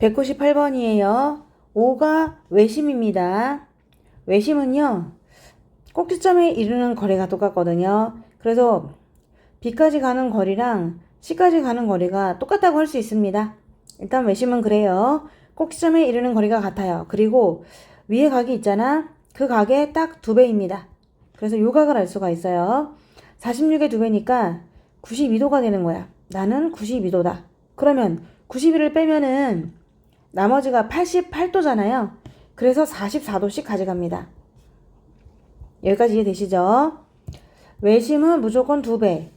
198번이에요. 5가 외심입니다. 외심은요, 꼭지점에 이르는 거리가 똑같거든요. 그래서 B까지 가는 거리랑 C까지 가는 거리가 똑같다고 할 수 있습니다. 일단 외심은 그래요. 꼭지점에 이르는 거리가 같아요. 그리고 위에 각이 있잖아. 그 각의 딱 두 배입니다. 그래서 요 각을 알 수가 있어요. 46의 두 배니까 92도가 되는 거야. 나는 92도다. 그러면 91을 빼면은 나머지가 88도잖아요. 그래서 44도씩 가져갑니다. 여기까지 이해되시죠? 외심은 무조건 두 배.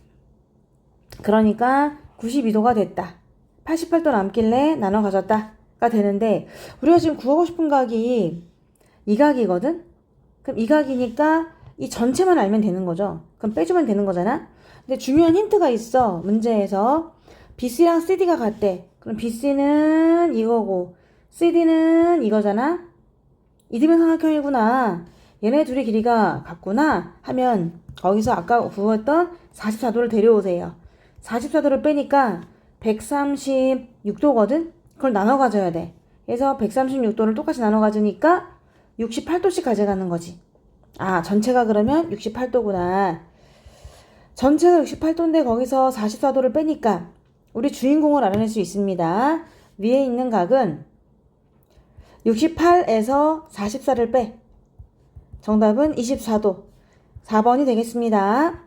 그러니까 92도가 됐다. 88도 남길래 나눠 가졌다가 되는데 우리가 지금 구하고 싶은 각이 이 각이거든? 그럼 이 각이니까 이 전체만 알면 되는 거죠. 그럼 빼주면 되는 거잖아? 근데 중요한 힌트가 있어. 문제에서 BC랑 CD가 같대. 그럼 BC는 이거고 CD는 이거잖아? 이등변 삼각형이구나. 얘네 둘이 길이가 같구나 하면 거기서 아까 구했던 44도를 데려오세요. 44도를 빼니까 136도거든? 그걸 나눠 가져야 돼. 그래서 136도를 똑같이 나눠 가지니까 68도씩 가져가는 거지. 아, 전체가 그러면 68도구나. 전체가 68도인데 거기서 44도를 빼니까 우리 주인공을 알아낼 수 있습니다. 위에 있는 각은 68에서 44를 빼. 정답은 24도. 4번이 되겠습니다.